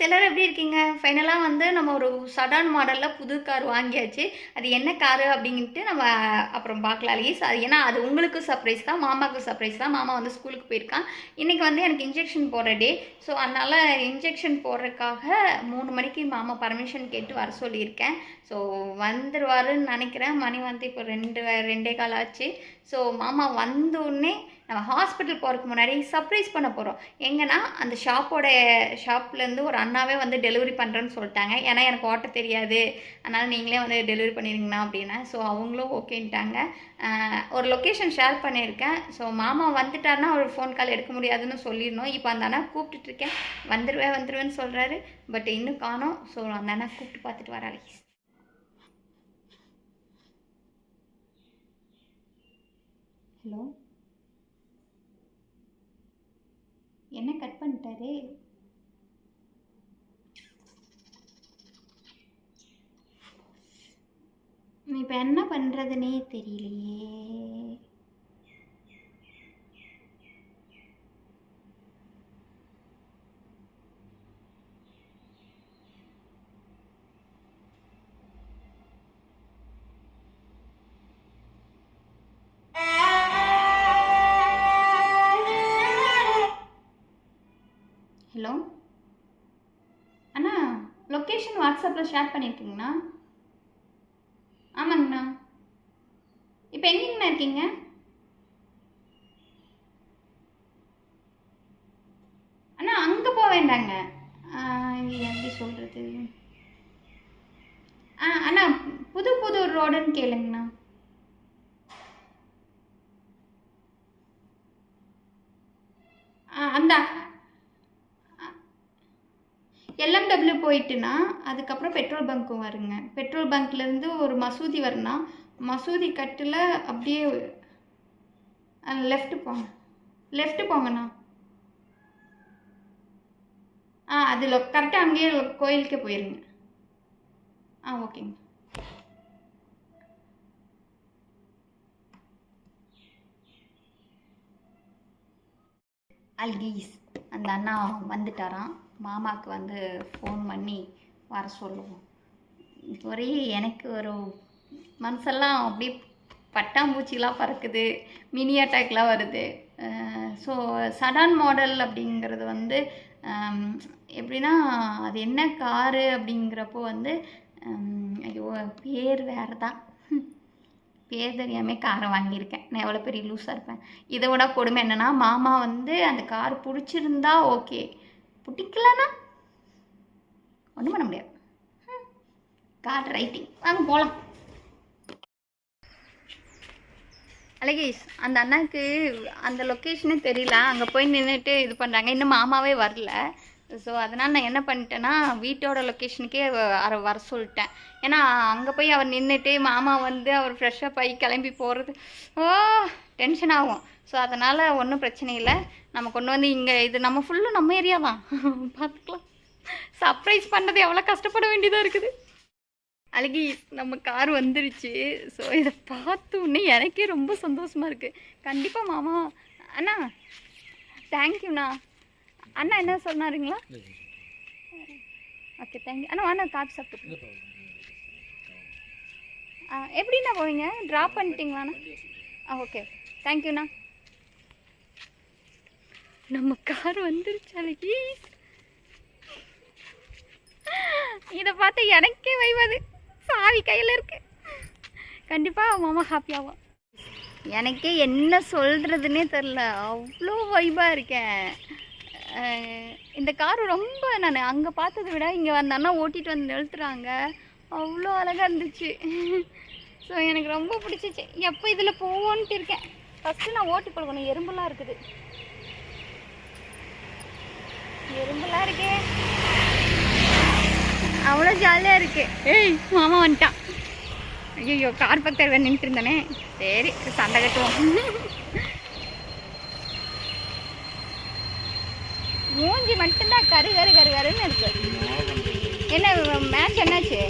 குட்டீஸ் எப்படி இருக்கீங்க? ஃபைனலாக வந்து நம்ம ஒரு சடான் மாடலில் புது கார் வாங்கியாச்சு. அது என்ன காரு அப்படின்ட்டு நம்ம அப்புறம் பார்க்கலாம் லீஸ் அது ஏன்னா அது உங்களுக்கு சர்ப்ரைஸ் தான் மாமாவுக்கு சர்ப்ரைஸ் தான். மாமா வந்து ஸ்கூலுக்கு போயிருக்கான். இன்றைக்கி வந்து எனக்கு இன்ஜெக்ஷன் போடுற டே ஸோ அதனால் இன்ஜெக்ஷன் போடுறதுக்காக மூணு மணிக்கு மாமா பர்மிஷன் கேட்டு வர சொல்லியிருக்கேன். ஸோ வந்துடுவாருன்னு நினைக்கிறேன். மணி வந்து இப்போ ரெண்டு ரெண்டே கால் ஆச்சு. ஸோ மாமா வந்த உடனே நம்ம ஹாஸ்பிட்டல் போகிறதுக்கு முன்னாடி சர்ப்ரைஸ் பண்ண போகிறோம் எங்கன்னா அந்த ஷாப்போட ஷாப்லேருந்து ஒரு அண்ணாவே வந்து டெலிவரி பண்ணுறேன்னு சொல்லிட்டாங்க. ஏன்னா எனக்கு ஓட்ட தெரியாது. அதனால் நீங்களே வந்து டெலிவரி பண்ணிடுங்கண்ணா அப்படின்னா. ஸோ அவங்களும் ஓகேன்ட்டாங்க. ஒரு லொக்கேஷன் ஷேர் பண்ணியிருக்கேன். ஸோ மாமா வந்துட்டார்னா அவர் ஃபோன் கால் எடுக்க முடியாதுன்னு சொல்லிடணும். இப்போ அந்த அண்ணா கூப்பிட்டுட்ருக்கேன் வந்துடுவேன் வந்துடுவேன்னு சொல்கிறாரு பட் இன்னும் காணோம். ஸோ அந்த அண்ணா கூப்பிட்டு பார்த்துட்டு வர ஹலோ என்ன கட் பண்ணிட்டாரு? இப்போ என்ன பண்ணுறதுனே தெரியலையே. லொக்கேஷன் வாட்ஸ்அப்பில் ஷேர் பண்ணியிருக்கீங்கண்ணா ஆமாங்கண்ணா. இப்போ எங்கேங்கண்ணா இருக்கீங்க? அண்ணா அங்கே போக வேண்டாங்க. எப்படி சொல்கிறது ஆ அண்ணா புது புது ரோடுன்னு கேளுங்கண்ணா ஆ அந்த எல்எம்டபிள்யூ போயிட்டுன்னா அதுக்கப்புறம் பெட்ரோல் பங்க்கும் வருங்க. பெட்ரோல் பங்க்லேருந்து ஒரு மசூதி வரும்னா மசூதி கட்டில் அப்படியே லெஃப்ட்டு போங்க. லெஃப்ட்டு போங்கண்ணா. ஆ அதில் கரெக்டாக அங்கேயே கோயிலுக்கே போயிருங்க. ஆ ஓகேங்க. அல்கீஸ் அந்த அண்ணா வந்துட்டாராம். மாமாவுக்கு வந்து ஃபோன் பண்ணி வர சொல்லுவோம். ஒரே எனக்கு ஒரு மனசெல்லாம் அப்படியே பட்டாம்பூச்சிலாம் பறக்குது மினி அட்டாக்லாம் வருது. ஸோ சடான் மாடல் அப்படிங்கிறது வந்து எப்படின்னா அது என்ன காரு அப்படிங்கிறப்போ வந்து ஐயோ பேர் வேறு தான் பேர் தெரியாமல் காரை வாங்கியிருக்கேன். நான் எவ்வளோ பெரிய லூஸாக இருப்பேன். இதை விட கொடுமை என்னென்னா மாமா வந்து அந்த கார் பிடிச்சிருந்தா ஓகே பிடிக்கலன்னா ஒன்றும் பண்ண முடியாது. கார் ரைட்டிங் வாங்க போகலாம் அழகேஷ் அந்த அண்ணாக்கு அந்த லொக்கேஷனே தெரியல. அங்கே போய் நின்றுட்டு இது பண்ணுறாங்க இன்னும் மாமாவே வரல. ஸோ அதனால் நான் என்ன பண்ணிட்டேன்னா வீட்டோட லொக்கேஷனுக்கே வர வர சொல்லிட்டேன். ஏன்னா அங்கே போய் அவர் நின்றுட்டு மாமா வந்து அவர் ஃப்ரெஷ்ஷாக போய் கிளம்பி போகிறது ஓ டென்ஷன் ஆகும். ஸோ அதனால் ஒன்றும் பிரச்சனை இல்லை. நம்ம கொண்டு வந்து இங்கே இது நம்ம ஃபுல்லும் நம்ம ஏரியா தான். பார்த்துக்கலாம் சர்ப்ரைஸ் பண்ணுறது எவ்வளோ கஷ்டப்பட வேண்டியதாக இருக்குது. அழகி நம்ம கார் வந்துருச்சு. ஸோ இதை பார்த்த உடனே எனக்கே ரொம்ப சந்தோஷமாக இருக்குது கண்டிப்பாக மாமா அண்ணா தேங்க்யூண்ணா அண்ணா என்ன சொன்னாருங்களா? ஓகே தேங்க்யூ அண்ணா அண்ணா காஃபி சாப்பிட்டு எப்படிண்ணா போவீங்க? ட்ராப் பண்ணிட்டீங்களாண்ணா ஆ ஓகே தேங்க்யூண்ணா நம்ம கார் வந்துருச்சு அழகி இதை பார்த்து எனக்கே வைவது சாவி கையில் இருக்கு. கண்டிப்பாக மாமா ஹாப்பியாகும் எனக்கே என்ன சொல்கிறதுனே தெரில அவ்வளோ வைபாக இருக்கேன். இந்த கார் ரொம்ப நான் அங்கே பார்த்ததை விட இங்கே வந்த அண்ணா ஓட்டிகிட்டு வந்து நிறுத்துறாங்க. அவ்வளோ அழகாக இருந்துச்சு. ஸோ எனக்கு ரொம்ப பிடிச்சிச்சு. எப்போ இதில் போவோன்ட்டு இருக்கேன். ஃபஸ்ட்டு நான் ஓட்டி பழகணும் எறும்புலாம் இருக்குது. எறும்புலாம் இருக்கே. அவ்வளோ ஜாலியாக இருக்கு. ஏய் மாமா வந்துட்டான். ஐயோ கார் பக்கத்தில் நின்றுட்டு இருந்தானே. சரி சண்டை கட்டுவோம். மூஞ்சி மட்டும்தான் கரு கரு கரு கருன்னு இருக்கு. என்ன மேட்ச் என்னாச்சு?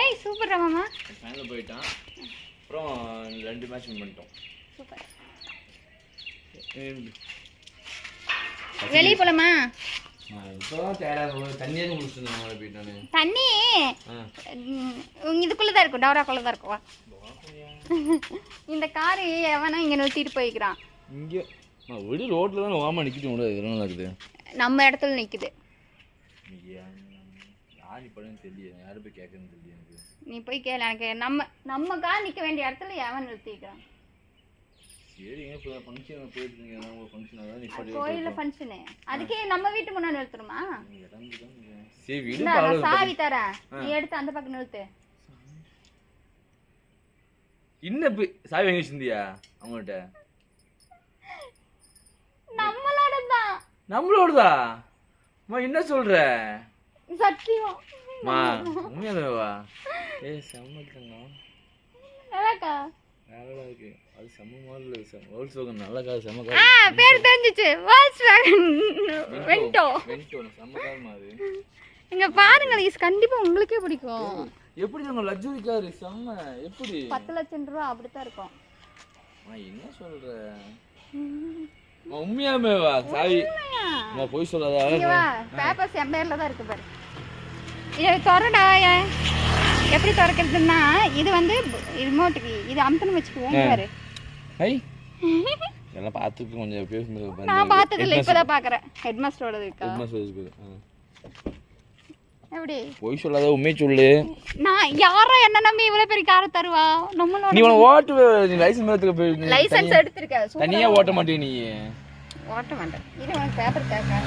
ஏய் சூப்பர் மாமா. ஃபைனல் போயிட்டான். அப்புறம் ரெண்டு மேட்ச் வின் பண்ணிட்டோம். சூப்பர் வெளியே போலாமா? தண்ணி? ஆ. ம், இதுக்குள்ள தான் இருக்கும் டவராக்குள்ள தான் இருக்கும். இந்த காரு எவனா இங்க நிறுத்திட்டு போய்க்கிறான். விடு ரோட்டில் தான் ஓமா நிற்கிட்டு முடியாது இதெல்லாம் நடக்குது? நம்ம இடத்துல நிக்குது. யார் இப்படின்னு தெரியல. யாரும் போய் கேட்கறதுன்னு தெரியல எனக்கு. நீ போய் கேளு. எனக்கு நம்ம நம்ம கார் நிக்க வேண்டிய இடத்துல எவன் நிறுத்திக்கிறான் சரி எங்க இப்போ ஃபங்க்ஷன் போயிட்டு இருக்கீங்க? ஃபங்க்ஷன் அதான் நிப்பாட்டி கோயில்ல ஃபங்க்ஷனு அதுக்கே நம்ம வீட்டு முன்னாடி நிறுத்தணுமா? சரி விடு நான் சாவி தரேன். நீ எடுத்து அந்த பக்கம் நிறுத்து. இன்னும் சாவி வாங்கி வச்சிருந்தியா? அவங்கள்ட்ட நம்மளோட தான் நம்மளோடதா? அம்மா என்ன சொல்ற? சத்தியம். மா உண்மையாலுமேவா? ஏய் செம்ம நல்லாக்கா நல்லா இருக்கு அது செம்ம மாடல் செம்ம வேர்ல்ஸ் வேகன் நல்ல கார் செம்ம ஆ கார் பேர் தெரிஞ்சிச்சு. வால்ஸ் வேகன் செம்ம கார் மாதிரி இங்க பாருங்க ஈஸ் கண்டிப்பா உங்களுக்கே பிடிக்கும். எப்படி நம்ம லக்ஸுரி கார் செம்ம எப்படி? பத்து லட்சம் ரூபா அப்படித்தான் இருக்கும். அம்மா என்ன சொல்ற? அம்மா, உண்மையாலுமேவா? சாவி. அம்மா போய் சொல்லாத? வா. பேப்பர்ஸ் என் பேர்ல தான் இருக்கு பாரு. இதை திறடா. எப்படி திறக்கிறதுன்னா இது வந்து ரிமோட்டுக்கு இது அமுத்தணும் வச்சுக்குவோம் பாரு. ஐ இதெல்லாம் பார்த்துக்கு கொஞ்சம் நான் பார்த்தது இல்லை இப்பதான் பாக்குறேன் ஹெட் மாஸ்டரோட இருக்கா? எப்படி? போய் சொல்லாத உண்மையை சொல்லு. நான் யாரோ என்ன நம்பி இவ்வளவு பெரிய காரை தருவா? நம்மளோட நீ உனக்கு ஓட்டு நீ லைசன்ஸ் எடுத்துக்க போய் லைசென்ஸ் எடுத்திருக்க சூப்பரா தனியா ஓட்ட மாட்டே நீ. ஓட்ட மாட்டேன். இது உனக்கு பேப்பர் தேவை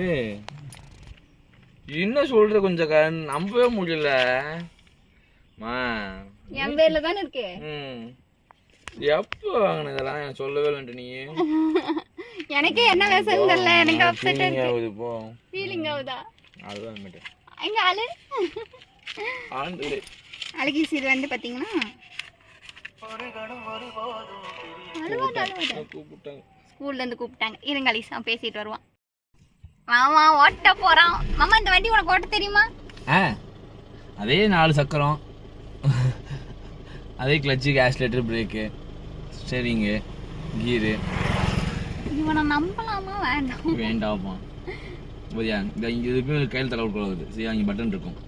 ஏய் என்ன சொல்ற கொஞ்சம் நம்பவே முடியல. மா. என் பேர்ல தானே இருக்கு? ம். எப்போ வாங்கின இதெல்லாம்? எனக்கு சொல்லவே இல்லைன்ட்டு நீ. எனக்கே என்ன வேசம் தெரியல. எனக்கு அப்செட் ஆகுது போ. ஃபீலிங் ஆகுதா? அதுதான் மேட்டர் எங்க ஆளு? ஆண்டு அழகிஸ் இது வந்து பாத்தீங்கன்னா அழுவாத அழுவாத. கூப்பிட்டாங்க ஸ்கூல்ல இருந்து கூப்பிட்டாங்க. இருங்க அலிஸ் அவன் பேசிட்டு வருவான். மாமா ஓட்ட போறான். மாமா இந்த வண்டி உனக்கு ஓட்ட தெரியுமா? ஆ அதே நாலு சக்கரம். அதே clutch accelerator brake steering gear இவனை நம்பலாமா வேண்டாம்? வேண்டாமா. புரியா இந்த இதுக்கு கையில் தலை விடக்கூடாது சரியா? இங்கே பட்டன் இருக்கும்.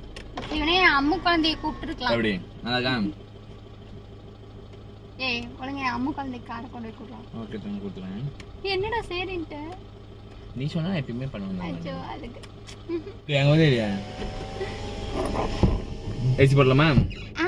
இவனே அம்மு குழந்தைய கூப்பிட்டுருக்கலாம். அப்படி நல்லாக்கா ஏய் ஒழுங்க அம்மு குழந்தைக்கு காரை கொண்டு போய் கொடுறான் ஓகே தம்பி கொடுத்துறேன். என்னடா சரின்ட்டு? நீ சொன்னா எப்பயுமே பண்ணுவேன் அதுக்கு. எங்க வந்து ஏசி போடலாமா? ஆ